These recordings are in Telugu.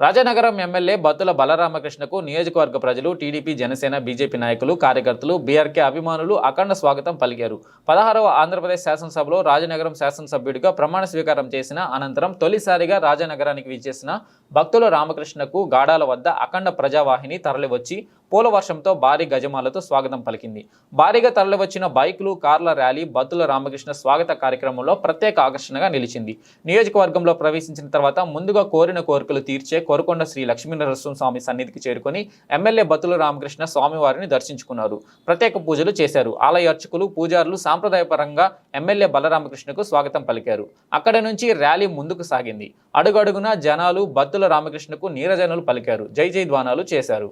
రాజనగరం ఎమ్మెల్యే బత్తుల బలరామకృష్ణకు నియోజకవర్గ ప్రజలు టీడీపీ జనసేన బీజేపీ నాయకులు కార్యకర్తలు బీఆర్కే అభిమానులు అఖండ స్వాగతం పలికారు. పదహారవ ఆంధ్రప్రదేశ్ శాసనసభలో రాజనగరం శాసనసభ్యుడిగా ప్రమాణ స్వీకారం చేసిన అనంతరం తొలిసారిగా రాజనగరానికి విచ్చేసిన భక్తుల రామకృష్ణకు గాడాల వద్ద అఖండ ప్రజావాహిని తరలివచ్చి పూలవర్షంతో భారీ గజమాలతో స్వాగతం పలికింది. భారీగా తరలివచ్చిన బైకులు కార్ల ర్యాలీ బత్తుల రామకృష్ణ స్వాగత కార్యక్రమంలో ప్రత్యేక ఆకర్షణగా నిలిచింది. నియోజకవర్గంలో ప్రవేశించిన తర్వాత ముందుగా కోరిన కోరికలు తీర్చే కొరకొండ శ్రీ లక్ష్మీనరసింహ స్వామి సన్నిధికి చేరుకొని ఎమ్మెల్యే బత్తుల రామకృష్ణ స్వామివారిని దర్శించుకున్నారు. ప్రత్యేక పూజలు చేశారు. ఆలయ అర్చకులు పూజారులు సాంప్రదాయపరంగా ఎమ్మెల్యే బలరామకృష్ణకు స్వాగతం పలికారు. అక్కడ నుంచి ర్యాలీ ముందుకు సాగింది. అడుగడుగునా జనాలు బత్తుల రామకృష్ణకు నీరజనులు పలికారు. జై జై ద్వానాలు చేశారు.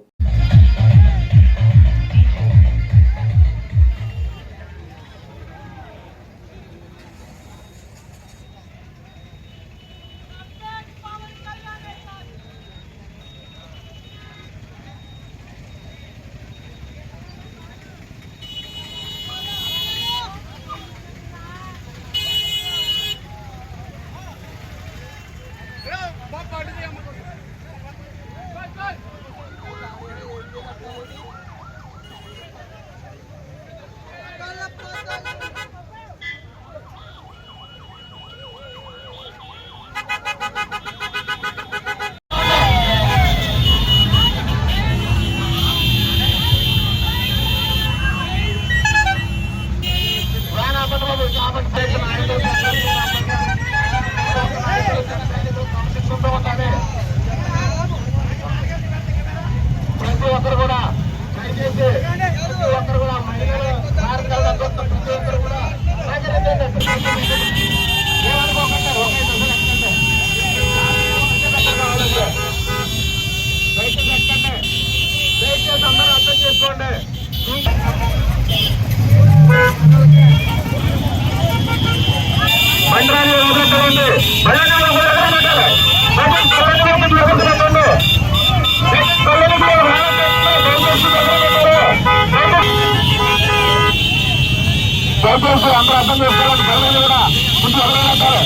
అందరూ అర్థం చేసుకోవాలని బలమైన కూడా ముందు వదలగలుగుతారు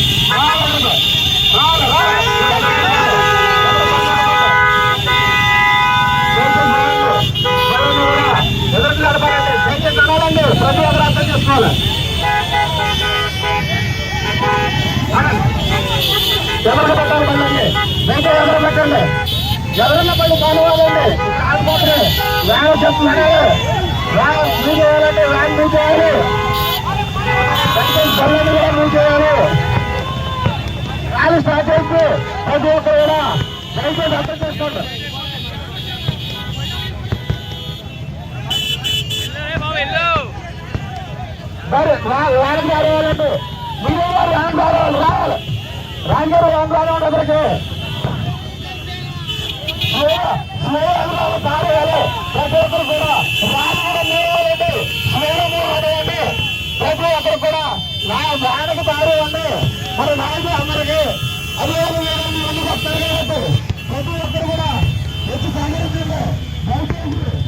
ఎదురు నడపాలండి దయచేసి నడవాలండి ప్రతి ఒక్కరు అర్థం చేసుకోవాలి. ఎవరికి పెట్టాలి ఎవరు పెట్టండి ఎవరన్నా పళ్ళు కానివ్వాలండి కాకపోతే వ్యాన్ చెప్తున్నాడు వ్యాన్ చేయాలంటే వ్యాన్ చేయాలి దయచేసి కూడా ర్యాలీ స్టార్ట్ అయితే ప్రతి ఒక్కరు కూడా దయచేసి అర్థం చేసుకోండి మరి వ్యాన్ రావాలండి రావాలి రావాలి రావాలి ప్రతి ఒక్కరు కూడా కూడా మీరేయండి స్నేహము అడగండి ప్రతి ఒక్కరు కూడా నా వాడకు అండి మరి నాయకు అందరికి అదే ముందుకు వస్తారు కాబట్టి ప్రతి ఒక్కరు కూడా వచ్చి సహకరించండి దయచేసి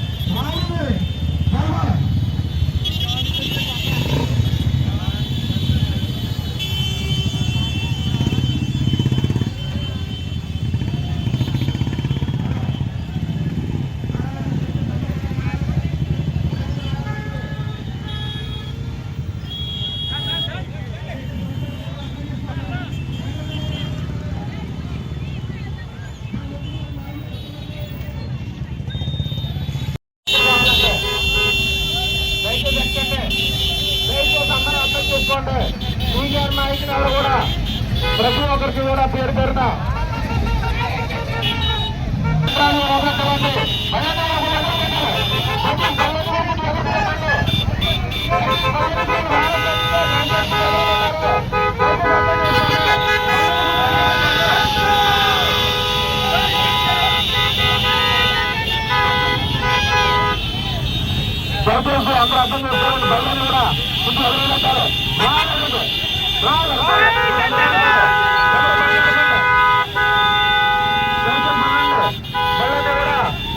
అర్థం చేసుకోండి బయలుదేరి కూడా కొంచెం వదిలిపెట్టాలి.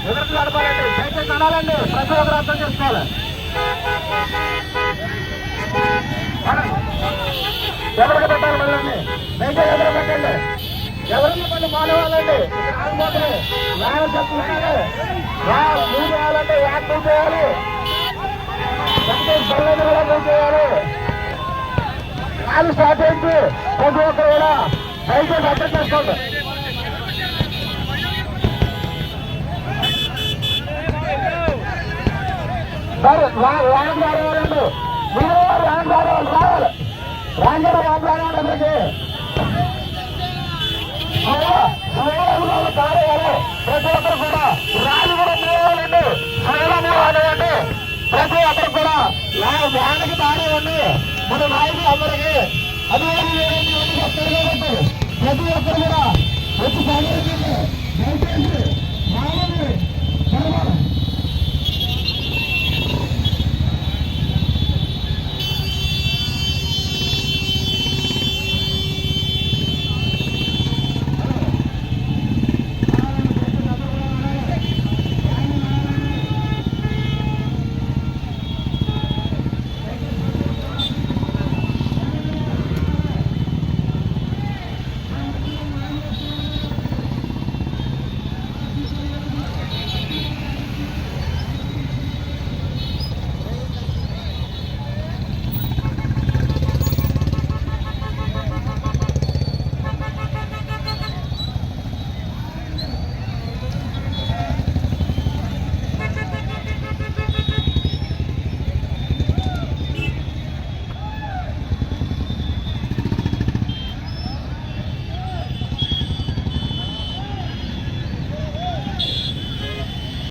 ఎదురు నడపాలండి దయచేసి ప్రతి ఒక్కరు అర్థం చేసుకోవాలి ఎవరికి పెట్టాలి మళ్ళీ దయచేసి ఎదురు పెట్టండి ఎవరన్నా కొన్ని చేయాలంటే యాక్టివ్ చేయాలి. ఒకరు కూడా దయచేసి అర్థం చేసుకోండి సరే వ్యాన్ రావాలండి. మీరు వ్యాన్ రావాలి రావాలి. వ్యాన్ కూడా మాట్లాడాలి అందరికీ. ప్రతి ఒక్కరు కూడా రాజు కూడా మూవాలండి సరళ మూవాలండి ప్రతి ఒక్కరు కూడా వ్యానికి తాడేవండి మన నాయకులు అందరికీ ప్రతి ఒక్కరు కూడా వచ్చి సహకరించి